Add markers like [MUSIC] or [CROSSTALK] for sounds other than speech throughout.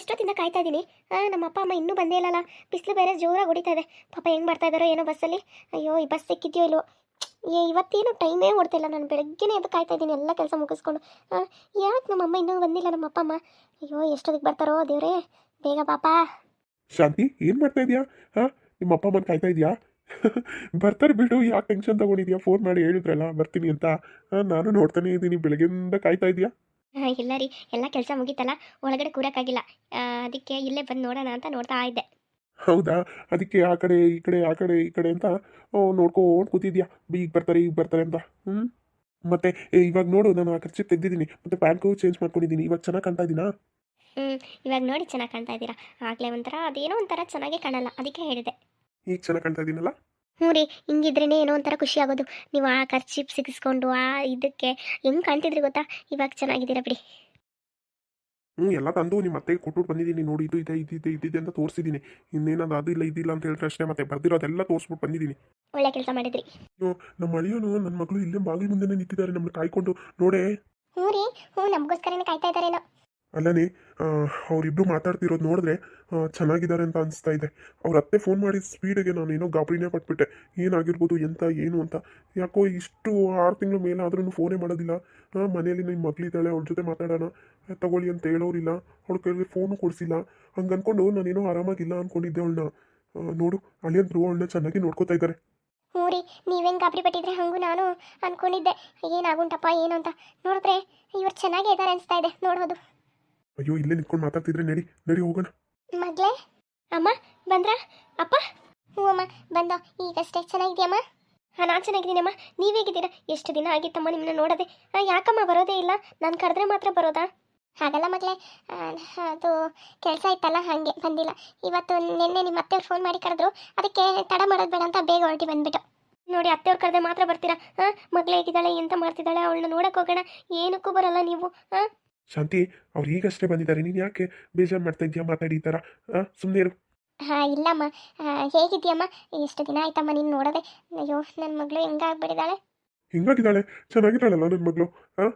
ಎಷ್ಟೊತ್ತಿಂದ ಕಾಯ್ತಾ ಇದ್ದೀನಿ ನಮ್ಮ ಅಪ್ಪ, ಅಮ್ಮ ಇನ್ನೂ ಬಂದೇ ಇಲ್ಲಲ್ಲ. ಬಿಸಿಲು ಬೇರೆ ಜೋರಾಗಿ ಹೊಡಿತಾ ಇದೆ ಪಾಪ ಹೆಂಗೆ ಬರ್ತಾ ಇದ್ದಾರೋ ಏನೋ ಬಸ್ಸಲ್ಲಿ. ಅಯ್ಯೋ, ಈ ಬಸ್ ಸಿಕ್ಕಿದ್ಯೋ ಇಲ್ಲೋ ಏ, ಇವತ್ತೇನು ಟೈಮೇ ಓಡ್ತಿಲ್ಲ ನಾನು ಬೆಳಗ್ಗೆನೇ ಎದ್ದು ಕಾಯ್ತಾ ಇದ್ದೀನಿ ಎಲ್ಲ ಕೆಲಸ ಮುಗಿಸ್ಕೊಂಡು. ಯಾಕೆ ನಮ್ಮ ಅಮ್ಮ ಇನ್ನೂ ಬಂದಿಲ್ಲ, ನಮ್ಮ ಅಪ್ಪ, ಅಮ್ಮ? ಅಯ್ಯೋ, ಎಷ್ಟೊತ್ತಿಗೆ ಬರ್ತಾರೋ ದೇವ್ರೇ? ಬೇಗ ಪಾಪ. ಶಾಂತಿ, ಏನು ಮಾಡ್ತಾ ಇದೆಯಾ? ಹಾಂ ನಿಮ್ಮ ಅಪ್ಪ, ಅಮ್ಮನ ಕಾಯ್ತಾ ಇದೆಯಾ? ಬರ್ತಾರೆ ಬಿಡು, ಯಾಕೆ ಟೆನ್ಷನ್ ತಗೊಂಡಿದ್ಯಾ? ಫೋನ್ ಮಾಡಿ ಹೇಳಿದ್ರಲ್ಲ, ಬರ್ತೀನಿ ಅಂತ. ನಾನು ನೋಡ್ತಾನೆ ಇದ್ದೀನಿ ಬೆಳಗ್ಗೆಯಿಂದ ಕಾಯ್ತಾ ಇದೆಯಾ? ಇಲ್ಲ ರೀ. ಎಲ್ಲ ಕೆಲಸ ಮುಗೀತಲ್ಲ ಒಳಗಡೆ ಕೂರಕ್ಕಾಗಿಲ್ಲ. ಅದಕ್ಕೆ ಇಲ್ಲೇ ಬಂದು ನೋಡೋಣ ಅಂತ ನೋಡ್ತಾ ಇದ್ದೆ. ಹೌದಾ? ಅದಕ್ಕೆ ಆ ಕಡೆ ಈ ಕಡೆ ಆ ಕಡೆ ಈ ಕಡೆ ಅಂತ ನೋಡ್ಕೊಂಡು ಕೂತಿದ್ಯಾ? ಈಗ ಬರ್ತಾರೆ ಈಗ ಬರ್ತಾರೆ ಅಂತ. ಹ್ಞೂ ಮತ್ತೆ ಇವಾಗ ನೋಡು ನಾನು ಆ ಖರ್ಚು ತೆಗ್ದಿದ್ದೀನಿ. ಮತ್ತೆ ಪ್ಯಾಂಟು ಚೇಂಜ್ ಮಾಡ್ಕೊಂಡಿದ್ದೀನಿ. ಇವಾಗ ಚೆನ್ನಾಗಿ ಕಾಣ್ತಾ ಇದೀನಾ? ಹ್ಞೂ ಇವಾಗ ನೋಡಿ ಚೆನ್ನಾಗಿ ಕಾಣ್ತಾ ಇದ್ದೀರಾ. ಆಗಲೇ ಒಂಥರ ಅದೇನೋ ಒಂಥರ ಚೆನ್ನಾಗೇ ಕಾಣಲ್ಲ. ಅದಕ್ಕೆ ಹೇಳಿದೆ. ಈಗ ಚೆನ್ನಾಗಿ ಕಾಣ್ತಾ ಇದ್ದೀನಲ್ಲ ಹ್ಞೂ ರೀ ಹಿಂಗಿದ್ರೇ ಏನೋ ಒಂಥರ ಖುಷಿ ಆಗೋದು. ನೀವು ಆ ಖರ್ಚಿಪ್ ಸಿಗಿಸ್ಕೊಂಡು ಆ ಇದಕ್ಕೆ ಹೆಂಗೆ ಕಾಣ್ತಿದ್ರಿ ಗೊತ್ತಾ? ಇವಾಗ ಚೆನ್ನಾಗಿದ್ದೀರಾ ಬಿಡಿ. ಹ್ಞೂ ಎಲ್ಲ ತಂದು ನಿಮ್ಮ ಅತ್ತೆಗೆ ಕೊಟ್ಬಿಟ್ಟು ಬಂದಿದ್ದೀನಿ ನೋಡಿ ಇದು ಇದೆ ಇದಿದೆ ಇದಿದೆ ಅಂತ ತೋರಿಸಿದ್ದೀನಿ. ಇನ್ನೇನದು ಅದು ಇಲ್ಲ ಇದಿಲ್ಲ ಅಂತ ಹೇಳಿದ್ರೆ ಅಷ್ಟೇ ಮತ್ತೆ ಬರ್ದಿರೋದೆಲ್ಲ ತೋರಿಸ್ಬಿಟ್ಟು ಬಂದಿದ್ದೀನಿ. ಒಳ್ಳೆ ಕೆಲಸ ಮಾಡಿದ್ರಿ. ಅಯ್ಯೋ ನಮ್ಮ ಅಳಿಯೋನು ನನ್ನ ಮಗಳು ಇಲ್ಲೇ ಬಾಗಿಲು ಮುಂದೆನೇ ನಿಂತಿದ್ದಾರೆ ನಮ್ಮನ್ನ ಕಾಯ್ಕೊಂಡು ನೋಡೇ. ಹ್ಞೂ ರೀ ಹ್ಞೂ ನಮಗೋಸ್ಕರನೇ ಕಾಯ್ತಾ ಇದ್ದಾರೇನೋ. ಅಲ್ಲನೇ ಅವರಿಬ್ಬರು ಮಾತಾಡ್ತಿರೋದು ನೋಡಿದ್ರೆ ಚೆನ್ನಾಗಿದ್ದಾರೆ ಅಂತ ಅನಿಸ್ತಾ ಇದೆ. ಅವ್ರ ಅತ್ತೆ ಫೋನ್ ಮಾಡಿದ ಸ್ಪೀಡಿಗೆ ನಾನು ಏನೋ ಗಾಬರಿನೇ ಪಟ್ಬಿಟ್ಟೆ. ಏನಾಗಿರ್ಬೋದು, ಎಂತ, ಏನು ಅಂತ. ಯಾಕೋ ಇಷ್ಟು ಆರು ತಿಂಗಳು ಮೇಲೆ ಆದ್ರೂ ಫೋನೇ ಮಾಡೋದಿಲ್ಲ. ಮನೆಯಲ್ಲಿ ನಿಮ್ಮ ಮಗಳಿದ್ದಾಳೆ, ಅವ್ರ ಜೊತೆ ಮಾತಾಡೋಣ. ತಗೊಳ್ಳಿ ಅಂತ ಹೇಳೋರಿಲ್ಲ. ಅವ್ಳ ಕೈಗೆ ಫೋನು ಕೊಡಿಸಿಲ್ಲ. ಹಂಗೆ ಅಂದ್ಕೊಂಡು ನಾನೇನೋ ಆರಾಮಾಗಿಲ್ಲ ಅಂದ್ಕೊಂಡಿದ್ದೆ ಅವಳನ್ನ ನೋಡು ಅಳಿಯಂದ್ರು ಅವಳನ್ನ ಚೆನ್ನಾಗಿ ನೋಡ್ಕೋತಾ ಇದ್ದಾರೆ ಹ್ಞೂ ರೀ, ನೀವೇನು ಗಾಬರಿ ಪಟ್ಟಿದ್ರೆ ಹಂಗೂ ನಾನು ಅನ್ಕೊಂಡಿದ್ದೆ. ಏನಾಗುಂಟಪ್ಪ, ಏನು ಅಂತ. ನೋಡಿದ್ರೆ ಇವ್ರು ಚೆನ್ನಾಗೇ ಇದ್ದಾರೆ ಅನಿಸ್ತಾ ಇದೆ. ನೋಡೋದು ಅಯ್ಯೋ, ಇಲ್ಲೇ ನಿಂತ್ಕೊಂಡು ಮಾತಾಡ್ತಿದ್ರೆ ನಡಿ ನಡಿ ಹೋಗೋಣ. ಮಗಳೇ ಅಮ್ಮ, ಬಂದ್ರ? ಅಪ್ಪ? ಹ್ಞೂ ಅಮ್ಮ, ಬಂದೋ. ಈಗಷ್ಟೇ ಚೆನ್ನಾಗಿದೆಯಮ್ಮ? ಹಾಂ, ನಾನು ಚೆನ್ನಾಗಿದ್ದೀನಮ್ಮ. ನೀವು ಹೇಗಿದ್ದೀರಾ? ಎಷ್ಟು ದಿನ ಆಗಿತ್ತಮ್ಮ ನಿಮ್ಮನ್ನ ನೋಡದೆ. ಯಾಕಮ್ಮ ಬರೋದೇ ಇಲ್ಲ? ನಾನು ಕರೆದ್ರೆ ಮಾತ್ರ ಬರೋದಾ? ಹಾಗಲ್ಲ ಮಗಳೇ ಅದು ಕೆಲಸ ಇತ್ತಲ್ಲ, ಹಾಗೆ ಬಂದಿಲ್ಲ. ಇವತ್ತು ನಿನ್ನೆ ನಿಮ್ಮ ಅತ್ತೆಯವ್ರು ಫೋನ್ ಮಾಡಿ ಕರೆದ್ರು. ಅದಕ್ಕೆ ತಡ ಮಾಡೋದು ಬೇಡ ಅಂತ ಬೇಗ ಹೊರಟಿ ಬಂದ್ಬಿಟ್ಟು. ನೋಡಿ, ಅತ್ತೆಯವ್ರು ಕರೆದ್ರೆ ಮಾತ್ರ ಬರ್ತೀರಾ? ಹಾಂ ಮಗಳೇ ಹೇಗಿದ್ದಾಳೆ, ಎಂತ ಮಾಡ್ತಿದ್ದಾಳೆ, ಅವಳನ್ನ ನೋಡಕ್ಕೆ ಹೋಗೋಣ. ಏನಕ್ಕೂ ಬರಲ್ಲ ನೀವು. ಹಾಂ ಶಾಂತಿ ಅವ್ರು ಈಗಷ್ಟೇ ಬಂದಿದ್ದಾರೆ. ನೀನು ಯಾಕೆ ಬೇಜಾರು ಮಾಡ್ತಾ ಇದೆಯಾ ಮಾತಾಡಿ ಈ ಥರ ಸುಮ್ಮನೆ ಇರು. ಹಾಂ ಇಲ್ಲಮ್ಮ. ಹೇಗಿದ್ಯಮ್ಮ ಎಷ್ಟು ದಿನ ಆಯ್ತಮ್ಮ ನೀನು ನೋಡದೆ? ಅಯ್ಯೋ ನನ್ನ ಮಗಳು ಹೆಂಗಾಗ್ಬಿಟ್ಟಿದ್ದಾಳೆ? ಹಿಂಗಾಗಿದ್ದಾಳೆ? ಚೆನ್ನಾಗಿದ್ದಾಳಲ್ಲ ನನ್ನ ಮಗಳು? ಹಾಂ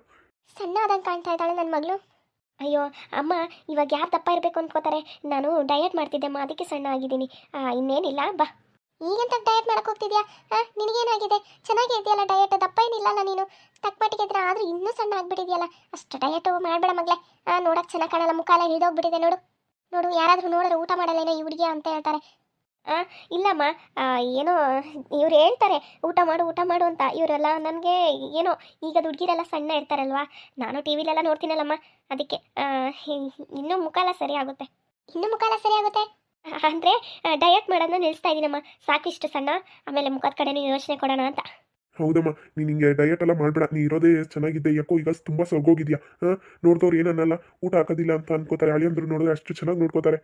ಸಣ್ಣ ಆದಂಗೆ ಕಾಣ್ತಾ ಇದ್ದಾಳೆ ನನ್ನ ಮಗಳು. ಅಯ್ಯೋ ಅಮ್ಮ ಇವಾಗ ಯಾರು ದಪ್ಪ ಇರಬೇಕು ಅಂದ್ಕೋತಾರೆ ನಾನು ಡಯಟ್ ಮಾಡ್ತಿದ್ದೆಮ್ಮ ಅದಕ್ಕೆ ಸಣ್ಣ ಆಗಿದ್ದೀನಿ ಇನ್ನೇನಿಲ್ಲ ಬಾ. ಈಗಂತ ಡಯಟ್ ಮಾಡಕ್ಕೆ ಹೋಗ್ತಿದ್ಯಾ? ಹಾಂ ನಿನಗೇನಾಗಿದೆ? ಚೆನ್ನಾಗೇ ಇದೆಯಲ್ಲ ಡಯಟ್ ದಪ್ಪ ಏನಿಲ್ಲಲ್ಲ ನೀನು ತಕ್ಕಮಟ್ಟಿಗೆ ಇದ್ರೆ ಆದ್ರೂ ಇನ್ನೂ ಸಣ್ಣ ಆಗ್ಬಿಟ್ಟಿದೆಯಲ್ಲ ಅಷ್ಟು ಡಯಟ್ ಮಾಡಬೇಡ ಮಗ್ಲೆ. ಹಾಂ ನೋಡಕ್ಕೆ ಚೆನ್ನಾಗಿ ಕಾಣಲ್ಲ. ಮುಖಾಲ ಹಿಡಿದೋಗ್ಬಿಟ್ಟಿದೆ ನೋಡು. ನೋಡು, ಯಾರಾದರೂ ನೋಡಿದ್ರೆ ಊಟ ಮಾಡಲ್ಲೇನೋ ಈ ಹುಡುಗಿ ಅಂತ ಹೇಳ್ತಾರೆ. ಇಲ್ಲಮ್ಮ. ಏನೋ, ಇವ್ರು ಹೇಳ್ತಾರೆ, ಊಟ ಮಾಡು ಊಟ ಮಾಡು ಅಂತ. ಇವರೆಲ್ಲ ನನಗೆ ಏನೋ ಈಗ ಹುಡುಗಿರೆಲ್ಲ ಸಣ್ಣ ಇರ್ತಾರಲ್ವಾ? ನಾನು ಟಿ ವಿಲೆಲ್ಲ ನೋಡ್ತೀನಲ್ಲಮ್ಮ. ಅದಕ್ಕೆ ಇನ್ನೂ ಮುಖಾಲ ಸರಿ ಆಗುತ್ತೆ. ಇನ್ನೂ ಮುಖಾಲ ಸರಿ ಆಗುತ್ತೆ? ಅಂದರೆ ಡಯಟ್ ಮಾಡೋದನ್ನ ನಿಲ್ಲಿಸ್ತಾ ಇದ್ದೀನಮ್ಮ ಸಾಕಿಷ್ಟು ಸಣ್ಣ, ಆಮೇಲೆ ಮುಖದ ಕಡೆನೂ ಯೋಚನೆ ಕೊಡೋಣ ಅಂತ. ಹೌದಮ್ಮ, ನೀನು ಹಿಂಗೆ ಡಯಟ್ ಎಲ್ಲ ಮಾಡಬೇಡ. ನೀ ಇರೋದೇ ಚೆನ್ನಾಗಿದ್ದೆ ಯಾಕೋ ಈಗ ತುಂಬ ಸೊಗೋಗಿದ್ಯಾ ಹಾಂ? ನೋಡ್ದವ್ರು ಏನನ್ನಲ್ಲ, ಊಟ ಹಾಕೋದಿಲ್ಲ ಅಂತ ಅನ್ಕೋತಾರೆ. ಅಳಿಯಂದ್ರು ನೋಡಿದ್ರೆ ಅಷ್ಟು ಚೆನ್ನಾಗಿ ನೋಡ್ಕೋತಾರೆ.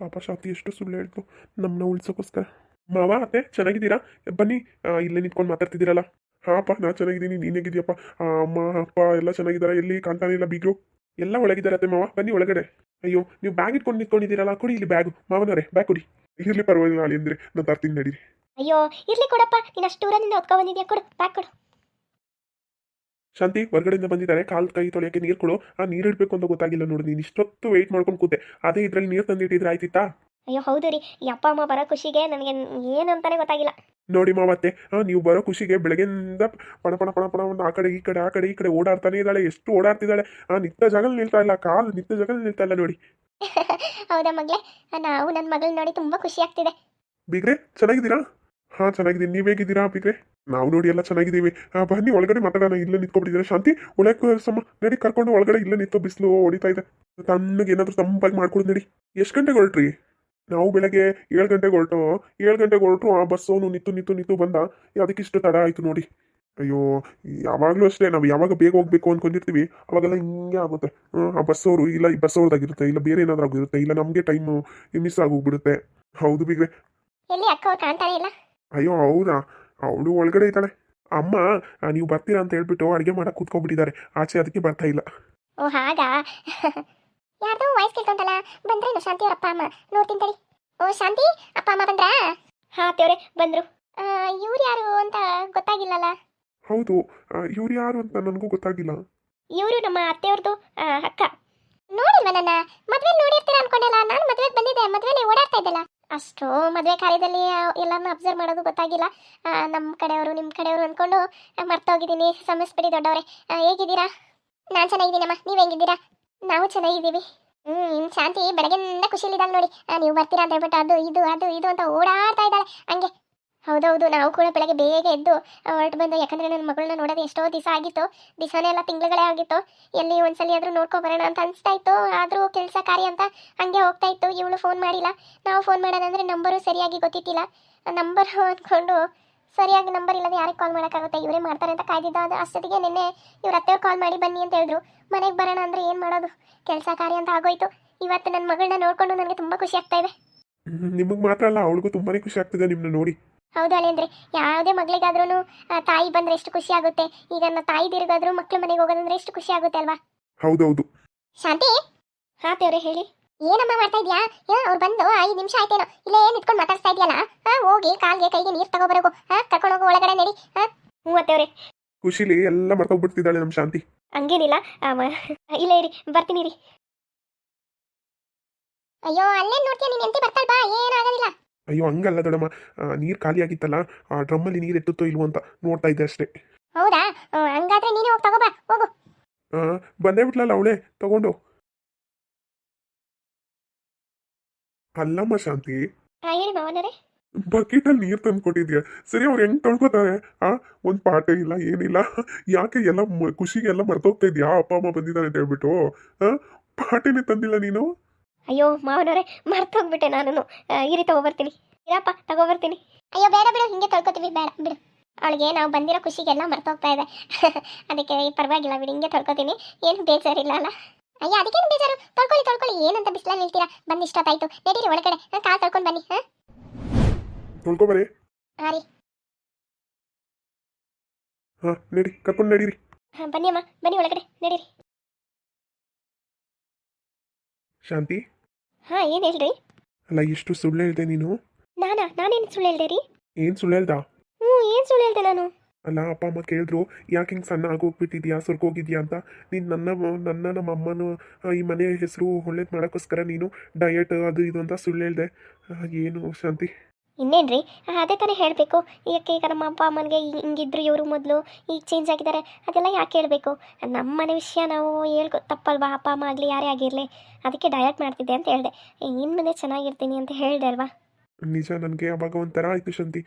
ಪಾಪ ಶಾಂತಿ ಎಷ್ಟು ಸುಳ್ಳು ಹೇಳ್ತು. ನಮ್ಮನ್ನ ಉಳ್ಸೋಕೋಸ್ಕರ. ಮಾವ, ಅತ್ತೆ, ಚೆನ್ನಾಗಿದ್ದೀರಾ? ಬನ್ನಿ. ಇಲ್ಲೇ ನಿಂತ್ಕೊಂಡು ಮಾತಾಡ್ತಿದ್ದೀರಲ್ಲ. ಹಾಪ ನಾ ಚೆನ್ನಾಗಿದ್ದೀನಿ. ನೀನು ಹೇಗಿದ್ಯಪ್ಪ ಅಮ್ಮ, ಅಪ್ಪ ಎಲ್ಲ ಚೆನ್ನಾಗಿದ್ದಾರೆ. ಎಲ್ಲಿ? ಕಾಣ್ತಾನೆ ಇಲ್ಲ ಬೀಗ್ರು. ಎಲ್ಲ ಒಳಗಿದ್ದಾರೆ ಅತ್ತೆ ಮಾವ. ಬನ್ನಿ ಒಳಗಡೆ. ಅಯ್ಯೋ ನೀವು ಬ್ಯಾಗ್ ಇಟ್ಕೊಂಡು ನಿಂತ್ಕೊಂಡಿದ್ದೀರಲ್ಲ ಕೊಡಿ ಇಲ್ಲಿ ಬ್ಯಾಗು ಮಾವನವರೇ ಬ್ಯಾಗ್ ಕೊಡಿ. ಇರ್ಲಿ ಪರವಾಗಿಲ್ಲ ನಾಳೆ ಅಂದ್ರೆ ನಾನು ತರ್ತೀನಿ ನಡೀರಿ. ಅಯ್ಯೋ ಇರ್ಲಿ ಕೊಡಪ್ಪ. ನೀನು ಅಷ್ಟು ದೂರದಿಂದ ಹೊತ್ಕೊ ಬಂದಿದ್ಯಾ? ಕೊಡು ಬ್ಯಾಗ್ ಕೊಡು. ಶಾಂತಿ ಹೊರಗಡೆಯಿಂದ ಬಂದಿದ್ದಾರೆ. ಕಾಲ್ ಕೈ ತೊಳೆಯೋಕೆ ನೀರು ಕೊಡು. ಆ ನೀರು ಇಡಬೇಕು ಅಂತ ಗೊತ್ತಾಗಿಲ್ಲ ನೋಡಿ. ನೀನು ಇಷ್ಟೊತ್ತು ವೆಯ್ಟ್ ಮಾಡ್ಕೊಂಡು ಕೂತೆ. ಅದೇ ಇದರಲ್ಲಿ ನೀರು ತಂದಿಟ್ಟಿದ್ರೆ ಆಯ್ತಿತ್ತಾ? ಅಯ್ಯೋ ಹೌದು ರೀ. ಈ ಅಪ್ಪ ಅಮ್ಮ ಬರೋ ಖುಷಿಗೆ ನನಗೆ ಏನು ಅಂತಾನೆ ಗೊತ್ತಾಗಿಲ್ಲ. ನೋಡಿ ಮಾವತ್ತೆ ನೀವು ಬರೋ ಖುಷಿಗೆ ಬೆಳಗ್ಗೆಯಿಂದ ಪಣ ಪಣ ಪಣ ಪಣ ಒಂದು ಆ ಕಡೆ ಈ ಕಡೆ ಆ ಕಡೆ ಈ ಕಡೆ ಓಡಾಡ್ತಾನೆ ಇದ್ದಾಳೆ ಎಷ್ಟು ಓಡಾಡ್ತಿದ್ದಾಳೆ. ಆ ನಿತ್ಯ ಜಗಲ್ ನಿಲ್ತಾ ಇಲ್ಲ ಕಾಲು ನಿತ್ಯ ಜಗಲ್ ನಿಲ್ತಾ ಇಲ್ಲ ನೋಡಿ. [LAUGHS] ಹೌದಾ ಮಗಳೇ ನಾವು ನನ್ನ ಮಗಳನ್ನ ನೋಡಿ ತುಂಬ ಖುಷಿ ಆಗ್ತಿದೆ. ಬಿಗ್ರೆ ಚೆನ್ನಾಗಿದ್ದೀರಾ? ಹಾಂ ಚೆನ್ನಾಗಿದ್ದೀನಿ. ನೀವು ಹೇಗಿದ್ದೀರಾ ಬಿಗ್ರೆ? ನಾವು ನೋಡಿ ಎಲ್ಲ ಚೆನ್ನಾಗಿದ್ದೀವಿ. ಆ, ಬನ್ನಿ ಒಳಗಡೆ ಮಾತಾಡೋಣ. ಇಲ್ಲೇ ನಿಂತ್ಕೊಂಡಿದ್ದೀರಾ ಶಾಂತಿ ಒಳಗೆ ಸಮ ನಡಿ ಕರ್ಕೊಂಡು ಒಳಗಡೆ ಇಲ್ಲೇ ನಿಂತು ಬಿಸಿಲು ಹೊಡಿತಾ ಇದೆ. ತಣ್ಣಗೆ ಏನಾದರೂ ತಂಪಾಗಿ ಮಾಡ್ಕೊಡು ನಡಿ. ಎಷ್ಟು ಗಂಟೆಗೆ ಹೊರಟ್ರಿ ನಾವು ಬೆಳಗ್ಗೆ ಏಳು ಗಂಟೆಗೆ ಹೊರಟು ಏಳು ಗಂಟೆಗೆ ಹೊರಟು ಆ ಬಸ್ ಅವನು ನಿಂತು ನಿಂತು ನಿಂತು ಬಂದ. ಅದಕ್ಕಿಷ್ಟು ತಡ ಆಯಿತು ನೋಡಿ. ಅಯ್ಯೋ ಯಾವಾಗಲೂ ಅಷ್ಟೇ ನಾವು ಯಾವಾಗ ಬೇಗ ಹೋಗ್ಬೇಕು ಅಂದ್ಕೊಂಡಿರ್ತೀವಿ ಅವಾಗೆಲ್ಲ ಹಿಂಗೆ ಆಗುತ್ತೆ. ಆ ಬಸ್ ಅವರು ಇಲ್ಲ ಈ ಬಸ್ ಅವ್ರದ್ದಾಗಿರುತ್ತೆ ಇಲ್ಲ ಬೇರೆ ಏನಾದರೂ ಆಗಿರುತ್ತೆ ಇಲ್ಲ ನಮಗೆ ಟೈಮು ಮಿಸ್ ಆಗೋಗ್ಬಿಡುತ್ತೆ. ಹೌದು ಬಿಗ್ರೆ. ಅಯ್ಯೋ ಹೌದಾ? ಅವಳು ಒಳಗಡೆ ಇದ್ದಾಳೆ. ಅಮ್ಮ ನೀವು ಬರ್ತೀರಾ ಅಂತ ಹೇಳ್ಬಿಟ್ಟು ಅಡುಗೆ ಮಾಡಕ್ಕೆ ಕೂತ್ಕೊಂಡ್ಬಿಟ್ಟಿದ್ದಾರೆ. ಆಚೆ ಅದಕ್ಕೆ ಬರ್ತಾ ಇಲ್ಲ. ಓ ಹಾಗಾ? ಯಾರ್ದೋ ವಾಯ್ಸ್ ಕೇಳ್ಕೊಂತಲ್ಲ ಬಂದ್ರೇನು ಶಾಂತಿ ಅವ್ರ ಅಪ್ಪ ಅಮ್ಮ? ನೋಡ್ತೀನಿ ತಡಿ. ಓ ಶಾಂತಿ ಅಪ್ಪ ಅಮ್ಮ ಬಂದ್ರಾ? ಹಾ ಅತ್ತೆಯವ್ರೆ ಬಂದ್ರು. ಇವ್ರು ಯಾರು ಅಂತ ಗೊತ್ತಾಗಿಲ್ಲಲ್ಲ? ಹೌದು ಇವ್ರು ಯಾರು ಅಂತ ನನಗೂ ಗೊತ್ತಾಗಿಲ್ಲ. ಇವರು ನಮ್ಮ ಅತ್ತೆಯವ್ರದ್ದು ಅಕ್ಕ. ನೋಡಿಲ್ವ ನನ್ನ ಮದ್ವೆ ನೋಡಿರ್ತೀರ ಇದ್ದಲ್ಲ. ಅಷ್ಟು ಮದುವೆ ಕಾರ್ಯದಲ್ಲಿ ಎಲ್ಲಾನು ಅಬ್ಸರ್ವ್ ಮಾಡೋದು ಗೊತ್ತಾಗಿಲ್ಲ. ನಮ್ಮ ಕಡೆಯವರು ನಿಮ್ಮ ಕಡೆಯವರು ಅಂದ್ಕೊಂಡು ಮರ್ತೋಗಿದ್ದೀನಿ ಸಮಸ್ಬಿಡಿ ದೊಡ್ಡವರೇ. ಹೇಗಿದ್ದೀರಾ? ನಾನು ಚೆನ್ನಾಗಿದ್ದೀನಮ್ಮ ನೀವು ಹೆಂಗಿದ್ದೀರಾ? ನಾವು ಚೆನ್ನಾಗಿದ್ದೀವಿ. ಹ್ಞೂ ಇನ್ನು ಶಾಂತಿ ಬೆಳಗ್ಗೆಯಿಂದ ಖುಷಿಲಿದ್ದಾಳೆ ನೋಡಿ. ನೀವು ಬರ್ತೀರಾ ಅಂತ ಹೇಳ್ಬಿಟ್ಟು ಅದು, ಇದು ಅದು, ಇದು ಅಂತ ಓಡಾಡ್ತಾ ಇದ್ದಾಳೆ. ಹಂಗೆ. ಹೌದೌದು, ನಾವು ಕೂಡ ಬೆಳಗ್ಗೆ ಬೇಗ ಎದ್ದು ಹೊರಟು ಬಂದು, ಯಾಕಂದರೆ ನನ್ನ ಮಗಳನ್ನ ನೋಡೋದು ಎಷ್ಟೋ ದಿವಸ ಆಗಿತ್ತು. ದಿವಸನೇ ಎಲ್ಲ ತಿಂಗಳುಗಳೇ ಆಗಿತ್ತು. ಎಲ್ಲಿ ಒಂದ್ಸಲಿ ಆದರೂ ನೋಡ್ಕೊ ಬರೋಣ ಅಂತ ಅನಿಸ್ತಾ ಇತ್ತು. ಆದರೂ ಕೆಲಸ ಕಾರ್ಯ ಅಂತ ಹಂಗೆ ಹೋಗ್ತಾ ಇತ್ತು. ಇವಳು ಫೋನ್ ಮಾಡಿಲ್ಲ. ನಾವು ಫೋನ್ ಮಾಡೋದಂದ್ರೆ ನಂಬರು ಸರಿಯಾಗಿ ಗೊತ್ತಿತ್ತಿಲ್ಲ. ನಂಬರ್ ಅಂದ್ಕೊಂಡು ಸರಿಯಾಗಿ ನಂಬರ್ ಇಲ್ಲದೆ ಯಾರಿಗೆ ಕಾಲ್ ಮಾಡೋಕ್ಕಾಗುತ್ತೆ? ಇವರೇ ಮಾಡ್ತಾರೆ ಅಂತ ಕಾಯ್ದಿದ್ದ? ಅದು ಅಷ್ಟೊತ್ತಿಗೆ ನಿನ್ನೆ ಇವ್ರ ಅತ್ತೆಯವ್ರು ಕಾಲ್ ಮಾಡಿ ಬನ್ನಿ ಅಂತ ಹೇಳಿದ್ರು. ಮನೆಗೆ ಬರೋಣ ಅಂದರೆ ಏನು ಮಾಡೋದು? ಕೆಲಸ ಕಾರ್ಯ ಅಂತ ಆಗೋಯ್ತು. ಇವತ್ತು ನನ್ನ ಮಗಳನ್ನ ನೋಡಿಕೊಂಡು ನನಗೆ ತುಂಬ ಖುಷಿ ಆಗ್ತಾ ಇದೆ. ನಿಮಗೆ ಮಾತ್ರ ಅಲ್ಲ ಅವಳಿಗೂ ತುಂಬಾನೇ ಖುಷಿ ಆಗ್ತಿದೆ ನಿಮ್ಮನ್ನ ನೋಡಿ. ಹೌದು ಅಲ್ಲೇಂದ್ರೆ ಯಾವುದೇ ಮಗಳಿಗಾದ್ರೂ ತಾಯಿ ಬಂದರೆ ಎಷ್ಟು ಖುಷಿ ಆಗುತ್ತೆ? ಈಗ ನನ್ನ ತಾಯಿ ತಿರುಗಾದ್ರೂ ಮಕ್ಕಳು ಮನೆಗೆ ಹೋಗೋದಂದ್ರೆ ಎಷ್ಟು ಖುಷಿ ಆಗುತ್ತೆ ಅಲ್ವಾ? ಹೌದೌದು. ಶಾಂತಿ? ಹಾ ತೇವ್ರೆ ಹೇಳಿ. ಏನಮ್ಮ ಮಾಡ್ತಾ ಇದೀಯಾ? ಅವ್ರು ಬಂದು ಐದು ನಿಮಿಷ ಆಯ್ತೇನೋ. ಇಲ್ಲೇ ಇಟ್ಕೊಂಡು ಮಾತಾಡ್ತಾ ಇದೆಯಲ್ಲ? ಹಾ ಹೋಗಿ ಕಾಲ್ಗೆ ಕೈಗೆ ನೀರು ತಗೋಬರೋಗು. ಹಾ ಕರ್ಕೊಂಡು ಹೋಗು ಒಳಗಡೆ ನಡಿ. ಹಾ ಹ್ಞೂ ಅತ್ತೇವ್ರೆ. ಖುಷಿಲಿ ಎಲ್ಲ ಮರ್ತೋಗ್ಬಿಡ್ತಿದ್ದಾಳೆ ನಮ್ಮ ಶಾಂತಿ. ಹಂಗೇನಿಲ್ಲ. ಇಲ್ಲ ಇರಿ ಬರ್ತೀನಿ ರೀ ಅಯ್ಯೋ ಅಲ್ಲೇ ನೋಡ್ತೀಯ ನೀನು? ಎಂತಿ ಬರ್ತಾಳ ಬಾ ಏನಾಗೋದಿಲ್ಲ ಅಯ್ಯೋ ಹಂಗಲ್ಲ ದೊಡಮ್ಮ. ನೀರು ಖಾಲಿ ಆಗಿತ್ತಲ್ಲ ಆ ಡ್ರಮ್ಮಲ್ಲಿ ನೀರು ಎತ್ತುತ್ತೋ ಇಲ್ವೋ ಅಂತ ನೋಡ್ತಾ ಇದ್ದೆ ಅಷ್ಟೇ. ಹೌದಾ? ಹಂಗಾದ್ರೆ ನೀನೇ ಹೋಗಿ ತಗೋಬಾ ಹೋಗು. ಬಂದೇ ಬಿಟ್ಲಲ್ಲ ಅವಳೆ? ತಗೊಂಡು. ಅಲ್ಲಮ್ಮ ಶಾಂತಿ ಆ, ಹೇಳಿ ಮಾವನರೇ ಬಕೆಟಲ್ಲಿ ನೀರು ತಂದು ಕೊಟ್ಟಿದ್ಯಾ ಸರಿ ಅವ್ರು ಹೆಂಗ್ ತೊಳ್ಕೊತಾರೆ? ಆ ಒಂದ್ ಪಾಠ ಇಲ್ಲ ಏನಿಲ್ಲ. ಯಾಕೆ ಎಲ್ಲ ಮ- ಖುಷಿಗೆ ಎಲ್ಲ ಮರ್ತೋಗ್ತಾ ಇದ್ಯಾ? ಅಪ್ಪ ಅಮ್ಮ ಬಂದಿದ್ದಾರೆ ಅಂತ ಹೇಳ್ಬಿಟ್ಟು. ಆ ಪಾಠನೇ ತಂದಿಲ್ಲ ನೀನು? ಅಯ್ಯೋ ಮಾವನವರೇ ಮರ್ತೋಗ್ಬಿಟ್ಟೆ ನಾನು ಇರಿ ತಗೋಬರ್ತೀನಿ. ಇರಪ್ಪ ತಗೋಬರ್ತೀನಿ. ಅಯ್ಯೋ ಬೇಡ ಬಿಡು ಹಿಂಗೆ ತೊಳ್ಕೊತೀವಿ ಬೇಡ ಬಿಡು. ಅವಳಿಗೆ ನಾವು ಬಂದಿರೋ ಖುಷಿಗೆಲ್ಲ ಮರ್ತೋಗ್ತಾ ಇದೆ. [LAUGHS] ಅದಕ್ಕೆ ಪರವಾಗಿಲ್ಲ ಬಿಡು ಹಿಂಗೆ ತೊಳ್ಕೊತೀನಿ. ಏನು ಬೇಜಾರಿಲ್ಲ ಅಲ್ಲ? ಅಯ್ಯ ಅದಕ್ಕೇನು ಬೇಜಾರು? ತೊಳ್ಕೊಳ್ಳಿ ತೊಳ್ಕೊಳ್ಳಿ. ಏನಂತ ಬಿಸಿಲಲ್ಲಿ ನಿಲ್ತೀರಾ? ಬಂದು ಇಷ್ಟೊತ್ತಾಯ್ತು. ನಡೀರಿ ಒಳಗಡೆ. ಹಾಂ ಕಾಲು ತೊಳ್ಕೊಂಡು ಬನ್ನಿ. ಹಾಂ? ತೊಳ್ಕೊಬರೇ. ಹಾಂ ರೀ. ಹಾ ನಡಿ ಕರ್ಕೊಂಡು ನಡೀರಿ. ಹಾಂ ಬನ್ನಿ ಅಮ್ಮ. ಬನ್ನಿ ಒಳಗಡೆ. ನಡೀರಿ. ಶಾಂತಿ? ಹಾಂ ಏನು ಹೇಳ್ರಿ? ಅಲ್ಲ ಎಷ್ಟು ಸುಳ್ಳು ಹೇಳ್ದೆ ನೀನು? ನಾನಾ? ನಾನೇನು ಸುಳ್ಳು ಹೇಳ್ದೆ ರೀ? ಏನು ಸುಳ್ಳು ಹೇಳ್ದಾ? ಹ್ಞೂ ಏನು ಸುಳ್ಳು ಹೇಳ್ದೆ ನಾನು? ಅಲ್ಲ ಅಪ್ಪ ಅಮ್ಮ ಕೇಳಿದ್ರು ಯಾಕೆ ಹಿಂಗೆ ಸಣ್ಣ ಆಗೋಗ್ಬಿಟ್ಟಿದ್ಯಾ ಸುರ್ಕೋಗಿದ್ಯಾ ಅಂತ? ನೀನು ನನ್ನ ನನ್ನ ನಮ್ಮ ಅಮ್ಮನ ಈ ಮನೆ ಹೆಸರು ಒಳ್ಳೇದು ಮಾಡೋಕ್ಕೋಸ್ಕರ ನೀನು ಡಯಟ್ ಅದು ಇದು ಅಂತ ಸುಳ್ಳು ಹೇಳಿದೆ. ಏನು ಶಾಂತಿ? ಇನ್ನೇನ್ರಿ? ಆ, ಅದೇ ತಾನೇ ಹೇಳಬೇಕು. ಯಾಕೆ ಈಗ ನಮ್ಮ ಅಪ್ಪ ಅಮ್ಮನಿಗೆ ಹಿಂಗಿದ್ರು ಇವರು ಮೊದಲು ಈಗ ಚೇಂಜ್ ಆಗಿದ್ದಾರೆ ಅದೆಲ್ಲ ಯಾಕೆ ಹೇಳಬೇಕು? ನಮ್ಮ ಮನೆ ವಿಷಯ ನಾವು ಹೇಳ್ಕೊ ತಪ್ಪಲ್ವಾ? ಅಪ್ಪ ಅಮ್ಮ ಆಗಲಿ ಯಾರೇ ಆಗಿರಲಿ ಅದಕ್ಕೆ ಡಯಟ್ ಮಾಡ್ತಿದ್ದೆ ಅಂತ ಹೇಳಿದೆ. ಇನ್ಮೇಲೆ ಚೆನ್ನಾಗಿರ್ತೀನಿ ಅಂತ ಹೇಳಿದೆ ಅಲ್ವಾ? ನಿಜ ನನಗೆ ಅವಾಗ ಒಂಥರ ಆಯಿತು ಶಾಂತಿ.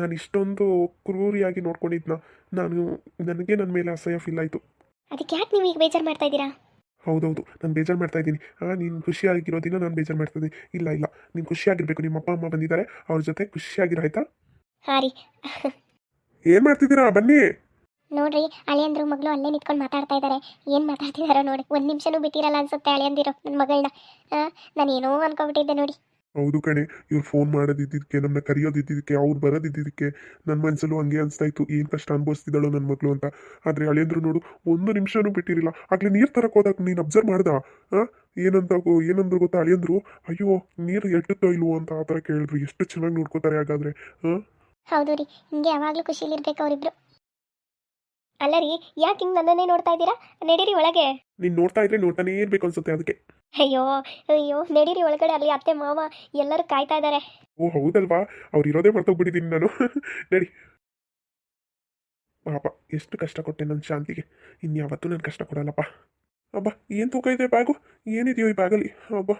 ನಾನು ಇಷ್ಟೊಂದು ಕ್ರೂರಿಯಾಗಿ ನೋಡ್ಕೊಂಡಿದ್ನ. ನಾನು ನನಗೆ ನನ್ನ ಮೇಲೆ ಅಸಹ್ಯ ಫೀಲ್ ಆಯಿತು. ಅದಕ್ಕೆ ಯಾಕೆ ನೀವು ಈಗ ಬೇಜಾರು ಮಾಡ್ತಾ ಇದ್ದೀರಾ? ಹೌದೌದು ನಾನು ಬೇಜಾರು ಮಾಡ್ತಾ ಇದ್ದೀನಿ. ನೀನು ಖುಷಿಯಾಗಿರೋ ದಿನ ನಾನು ಬೇಜಾರು ಮಾಡ್ತಾ ಇದ್ದೀನಿ. ಇಲ್ಲ ಇಲ್ಲ ನೀನು ಖುಷಿಯಾಗಿರ್ಬೇಕು. ನಿಮ್ಮ ಅಪ್ಪ ಅಮ್ಮ ಬಂದಿದ್ದಾರೆ. ಅವ್ರ ಜೊತೆ ಖುಷಿಯಾಗಿರೋ ಆಯ್ತಾ? ಹಾಂ ರೀ. ಏನು ಮಾಡ್ತಿದ್ದೀರಾ? ಬನ್ನಿ. ನೋಡ್ರಿ ಅಳಿಯಂದ್ರು ಮಗಳು ಅಲ್ಲೇ ನಿಂತ್ಕೊಂಡು ಮಾತಾಡ್ತಾ ಇದ್ದಾರೆ ಏನು ಮಾತಾಡ್ತಿದಾರೋ ನೋಡಿ. ಒಂದು ನಿಮಿಷನೂ ಬಿಟ್ಟಿರಲ್ಲ ಅನ್ಸುತ್ತೆ ಅಳಿಯಂದಿರೋ ನನ್ನ ಮಗಳನ್ನ ನಾನು ಏನೋ ಅನ್ಕೊಬಿಟ್ಟಿದ್ದೆ ನೋಡಿ. ಹೌದು ಕಣೆ, ಇವ್ರು ಫೋನ್ ಮಾಡೋದಿದ್ದಕ್ಕೆ ನಮ್ಮನ್ನ ಕರೆಯೋದಿದ್ದಕ್ಕೆ ಅವ್ರು ಬರೋದಿದ್ದಕ್ಕೆ ನನ್ನ ಮನಸ್ಸಲ್ಲೂ ಹಂಗೆ ಅನಿಸ್ತಾ ಇತ್ತು ಏನು ಕಷ್ಟ ಅನುಭವಿಸ್ತಿದ್ದಾಳೋ ನನ್ನ ಮಗಳು ಅಂತ. ಆದರೆ ಹಳೆಯಂದ್ರು ನೋಡು, ಒಂದು ನಿಮಿಷನೂ ಬಿಟ್ಟಿರಲಿಲ್ಲ. ಆಗಲೇ ನೀರು ತರಕ್ಕೆ ಹೋದಾಗ ನೀನು ಅಬ್ಸರ್ವ್ ಮಾಡ್ದ? ಏನಂತ ಏನಂದ್ರು ಗೊತ್ತಾ ಅಳಿಯಂದ್ರು? ಅಯ್ಯೋ, ನೀರು ಎಟ್ಟುತ್ತೋ ಇಲ್ವೋ ಅಂತ ಆ ಥರ ಕೇಳಿದ್ರು. ಎಷ್ಟು ಚೆನ್ನಾಗಿ ನೋಡ್ಕೋತಾರೆ ಹಾಗಾದ್ರೆ ಹಾಂ ಹೌದು ರೀ, ಹಿಂಗೆ ಯಾವಾಗಲೂ ಖುಷಿಲಿರ್ಬೇಕು ಅವರಿಬ್ರು. ಅಲ್ಲ ರೀ ಯಾಕೆ ಹಿಂಗೆ ನನ್ನನ್ನೇ ನೋಡ್ತಾ ಇದ್ದೀರಾ? ನಡೀರಿ ಒಳಗೆ. ನೀನು ನೋಡ್ತಾ ಇದ್ರೆ ನೋಡ್ತಾನೇ ಇರ್ಬೇಕು ಅನ್ಸುತ್ತೆ ಅದಕ್ಕೆ. ಅಯ್ಯೋ ಅಯ್ಯೋ ನಡೀರಿ ಒಳಗಡೆ ಅಲ್ಲಿ ಅತ್ತೆ ಮಾವ ಎಲ್ಲರೂ ಕಾಯ್ತಾ ಇದ್ದಾರೆ ಓ ಹೌದಲ್ವಾ? ಅವ್ರು ಇರೋದೇ ಮರ್ತೋಗ್ಬಿಟ್ಟಿದ್ದೀನಿ ನಾನು. [LAUGHS] ನಡಿ. ಪಾಪ ಎಷ್ಟು ಕಷ್ಟ ಕೊಟ್ಟೆ ನನ್ನ ಶಾಂತಿಗೆ. ಇನ್ಯಾವತ್ತೂ ನಾನು ಕಷ್ಟ ಕೊಡಲ್ಲಪ್ಪ. ಅಬ್ಬಾ ಏನು ತೂಕ ಇದೆ ಬ್ಯಾಗು? ಏನಿದೆಯೋ ಈ ಬ್ಯಾಗಲ್ಲಿ? ಅಬ್ಬಾ.